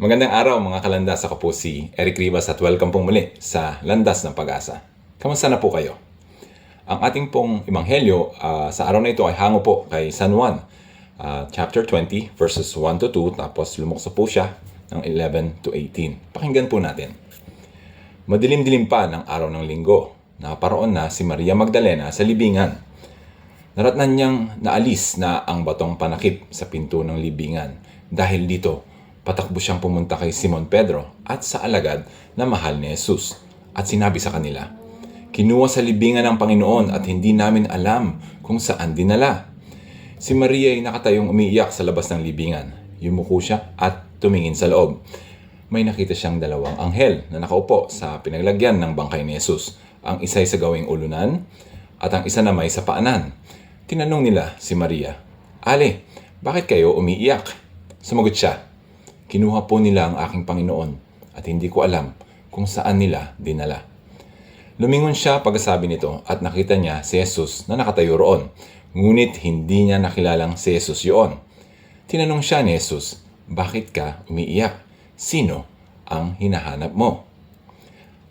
Magandang araw mga kalandas. Ako po si Eric Rivas at welcome pong muli sa Landas ng Pag-asa. Kamusta na po kayo? Ang ating pong ebanghelyo ah, sa araw na ito ay hango po kay San Juan, ah, chapter 20, verses 1 to 2, tapos lumukso po siya ng 11 to 18. Pakinggan po natin. Madilim-dilim pa ng araw ng linggo. Naparoon na si Maria Magdalena sa libingan. Naratnan niyang naalis na ang batong panakip sa pinto ng libingan. Dahil dito, patakbo siyang pumunta kay Simon Pedro at sa alagad na mahal ni Jesus. At sinabi sa kanila, Kinuha sa libingan ng Panginoon at hindi namin alam kung saan dinala. Si Maria ay nakatayong umiiyak sa labas ng libingan. Yumuko siya at tumingin sa loob. May nakita siyang dalawang anghel na nakaupo sa pinaglagyan ng bangkay ni Jesus. Ang isa ay sa gawing ulunan at ang isa na may sa paanan. Tinanong nila si Maria, Ale, bakit kayo umiiyak? Sumagot siya, Kinuha po nila ang aking Panginoon at hindi ko alam kung saan nila dinala. Lumingon siya pagkasabi nito at nakita niya si Jesus na nakatayo roon. Ngunit hindi niya nakilalang si Jesus yun. Tinanong siya ni Jesus, Bakit ka umiiyak? Sino ang hinahanap mo?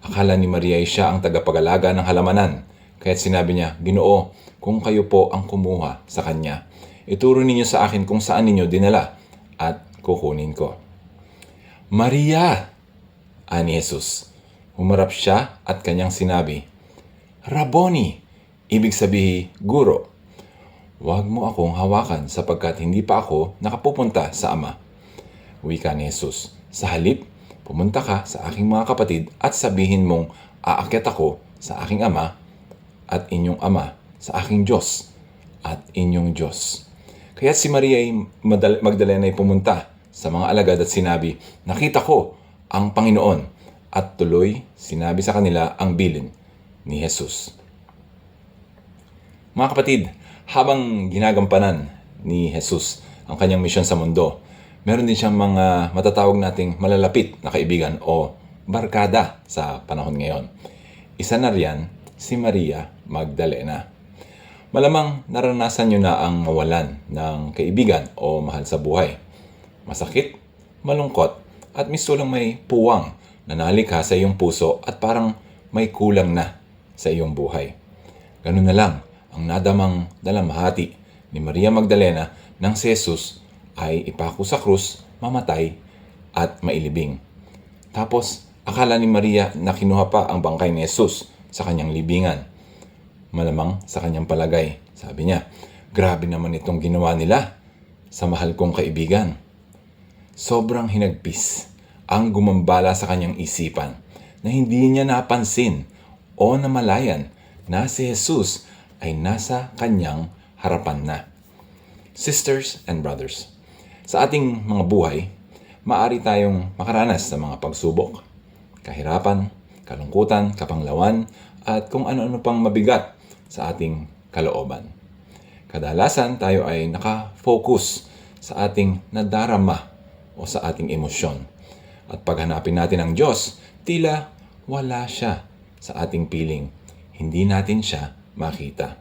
Akala ni Maria ay siya ang tagapag-alaga ng halamanan. Kaya't sinabi niya, Ginoo, kung kayo po ang kumuha sa kanya, ituro ninyo sa akin kung saan ninyo dinala at kukunin ko. Maria! Ani Jesus. Humarap siya at kanyang sinabi, Rabboni! Ibig sabihin, guro. Huwag mo akong hawakan sapagkat hindi pa ako nakapupunta sa Ama. Wika ni Jesus. Sa halip, pumunta ka sa aking mga kapatid at sabihin mong aakyat ako sa aking Ama at inyong Ama sa aking Diyos at inyong Diyos. Kaya si Maria ay Magdalena ay pumunta sa mga alagad at sinabi, Nakita ko ang Panginoon at tuloy sinabi sa kanila ang bilin ni Jesus. Mga kapatid, habang ginagampanan ni Jesus ang kanyang misyon sa mundo, meron din siyang mga matatawag nating malalapit na kaibigan o barkada sa panahon ngayon. Isa na riyan si Maria Magdalena. Malamang naranasan nyo na ang mawalan ng kaibigan o mahal sa buhay. Masakit, malungkot, at misto lang may puwang na nalikha sa iyong puso at parang may kulang na sa iyong buhay. Ganun na lang ang nadamang dalamhati ni Maria Magdalena si Jesus ay ipako sa krus, mamatay, at mailibing. Tapos, akala ni Maria na kinuha pa ang bangkay ni Jesus sa kanyang libingan. Malamang sa kanyang palagay, sabi niya, grabe naman itong ginawa nila sa mahal kong kaibigan. Sobrang hinagpis ang gumambala sa kanyang isipan na hindi niya napansin o namalayan na si Jesus ay nasa kanyang harapan na. Sisters and brothers, sa ating mga buhay, maari tayong makaranas sa mga pagsubok, kahirapan, kalungkutan, kapanglawan, at kung ano-ano pang mabigat sa ating kalooban. Kadalasan tayo ay nakafocus sa ating nadarama o sa ating emosyon. At paghanapin natin ang Diyos, tila wala siya sa ating piling. Hindi natin siya makita.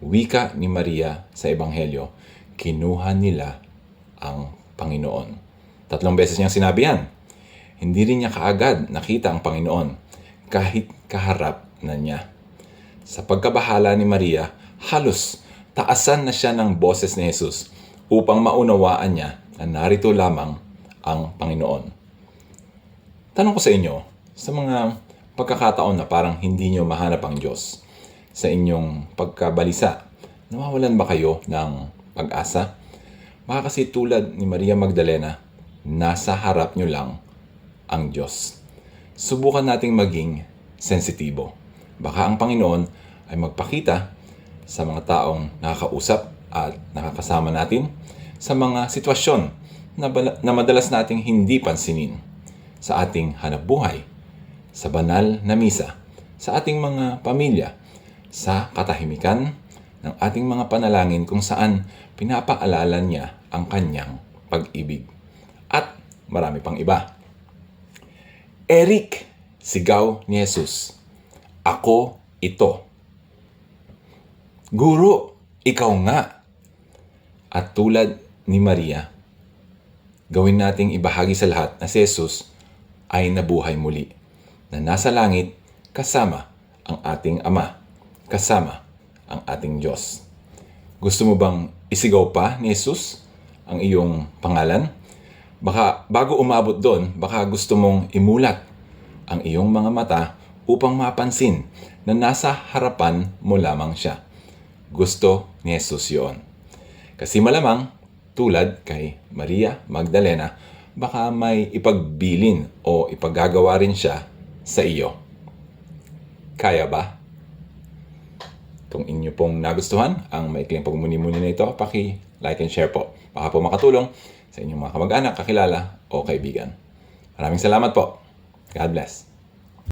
Wika ni Maria sa Ebanghelyo, kinuha nila ang Panginoon. Tatlong beses niyang sinabi yan. Hindi rin niya kaagad nakita ang Panginoon kahit kaharap na niya. Sa pagkabahala ni Maria, halos taasan na siya ng boses ni Jesus upang maunawaan niya na narito lamang ang Panginoon. Tanong ko sa inyo, sa mga pagkakataon na parang hindi nyo mahanap ang Diyos sa inyong pagkabalisa, nawawalan ba kayo ng pag-asa? Baka kasi tulad ni Maria Magdalena, nasa harap nyo lang ang Diyos. Subukan nating maging sensitibo. Baka ang Panginoon ay magpakita sa mga taong nakakausap at nakakasama natin sa mga sitwasyon na, na madalas nating hindi pansinin sa ating hanap buhay, sa banal na misa, sa ating mga pamilya, sa katahimikan ng ating mga panalangin kung saan pinapaalala niya ang kanyang pag-ibig. At marami pang iba. Eric, sigaw ni Jesus. Ako ito. Guro, ikaw nga. At tulad ni Maria, gawin nating ibahagi sa lahat na si Jesus ay nabuhay muli, na nasa langit kasama ang ating Ama, kasama ang ating Diyos. Gusto mo bang isigaw pa ni Jesus ang iyong pangalan? Baka bago umabot doon, baka gusto mong imulat ang iyong mga mata upang mapansin na nasa harapan mo lamang siya. Gusto ni Jesus yun. Kasi malamang, tulad kay Maria Magdalena, baka may ipagbilin o ipaggagawa rin siya sa iyo. Kaya ba? Kung inyo pong nagustuhan ang maikling pagmuni-muni na ito, paki-like and share po. Baka po makatulong sa inyong mga kamag-anak, kakilala o kaibigan. Maraming salamat po. God bless.